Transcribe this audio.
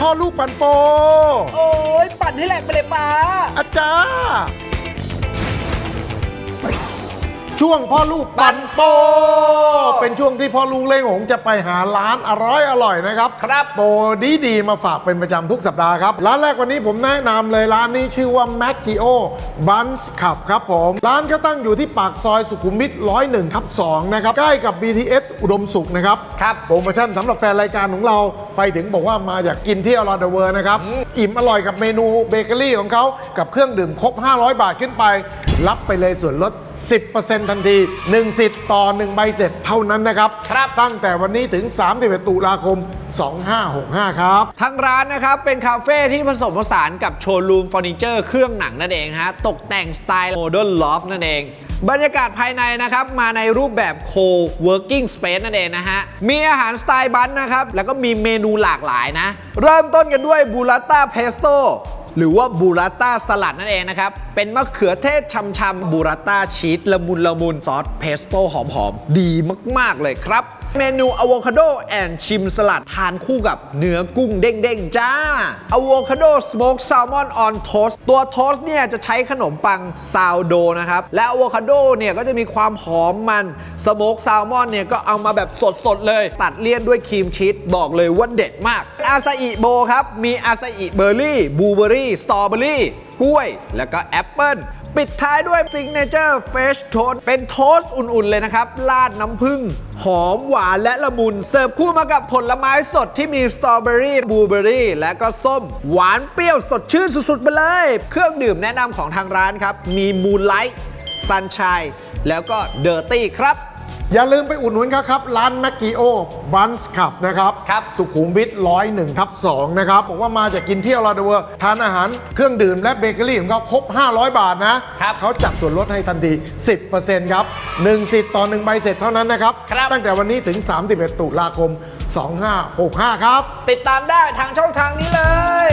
พ่อลูกปันโป โอ้ยปั่นให้แหลกไปเลยป้า อาจารย์ ช่วงพ่อลูกปันโป เป็นช่วงที่พ่อลุงเล้งหงจะไปหาร้านอร่อยอร่อยนะครับครับโปรดีดีๆมาฝากเป็นประจำทุกสัปดาห์ครับ ร้านแรกวันนี้ผมแนะนำเลยร้านนี้ชื่อว่า m a c g i o Buns ขับครับผม ร้านก็ตั้งอยู่ที่ปากซอยสุขุมวิท101ทับ2นะครับ ใกล้กับ BTS อุดมสุขนะครับ ครับ โปรโมชั่นสำหรับแฟนรายการของเราไปถึงบอกว่ามาอยากกินที่อร่อยเดอะเวอร์นะครับ อิ่มอร่อยกับเมนูเบเกอรี่ของเขากับเครื่องดื่มครบ 500 บาทขึ้นไป รับไปเลยส่วนลด 10%ทันที 1 สิทธิ์ต่อ 1 ใบเสร็จเท่านั้นนะครับครับ ตั้งแต่วันนี้ถึง31ตุลาคม 2565 ครับ ทางร้านนะครับ เป็นคาเฟ่ที่ผสมผสานกับโชว์รูมเฟอร์นิเจอร์เครื่องหนังนั่นเองฮะตกแต่งสไตล์โมเดิร์นลอฟนั่นเอง บรรยากาศภายในนะครับ มาในรูปแบบ co-working space นั่นเองนะฮะ มีอาหารสไตล์บันนะครับ แล้วก็มีเมนูหลากหลายนะ เริ่มต้นกันด้วยบูราต้าเพสโตหรือว่าบูราต้าสลัดนั่นเองนะครับ เป็นมะเขือเทศช่ำๆบูราต้าชีสละมุนละมุนซอสเพสโต้หอมๆ ดีมากๆเลยครับ เมนูอะโวคาโดแอนชิมสลัดทานคู่กับเนื้อกุ้งเด้งๆ จ้าอะโวคาโดสโมกแซลมอนออนโทสตัวโทสเนี่ยจะใช้ขนมปังซาวโดนะครับ และอะโวคาโดเนี่ยก็จะมีความหอมมันสโมกแซลมอนเนี่ยก็เอามาแบบสดๆเลย ตัดเลี่ยนด้วยครีมชีสบอกเลยว่าเด็ดมากอาซาอิโบครับมีอาซาอิเบอร์รี่บลูเบอร์รี่ สตรอเบอรี่ กล้วย แล้วก็แอปเปิลปิดท้ายด้วยซิงเนเจอร์เฟชโทสเป็นโทสอุ่นๆเลยนะครับ ราดน้ำผึ้งหอมหวานและละมุน เสิร์ฟคู่มากับผลไม้สดที่มีสตรอเบอรี่บลูเบอรี่ และก็ส้ม หวานเปรี้ยวสดชื่นสุดๆ ไปเลย เครื่องดื่มแนะนำของทางร้านครับ มีมูนไลท์ซันชัยแล้วก็เดอร์ตี้ครับ อย่าลืมไปอุดหนุนเขาครับ ร้านแมกกิโอบันส์ขับนะครับครับสุขุมวิทร้อยหนึ่งทับสองนะครับบอกว่ามาจากกินเที่ยวเราเดอะเวอร์ทานอาหารเครื่องดื่มและเบเกอรี่ของเขาครบ 500 บาทนะครับเขาจัดส่วนลดให้ทันที 10%ครับ1สิทธิ์ต่อ1ใบเสร็จเท่านั้นนะครับ ครับ ตั้งแต่วันนี้ถึง 31 ตุลาคม 2565 ครับ ติดตามได้ทางช่องทางนี้เลย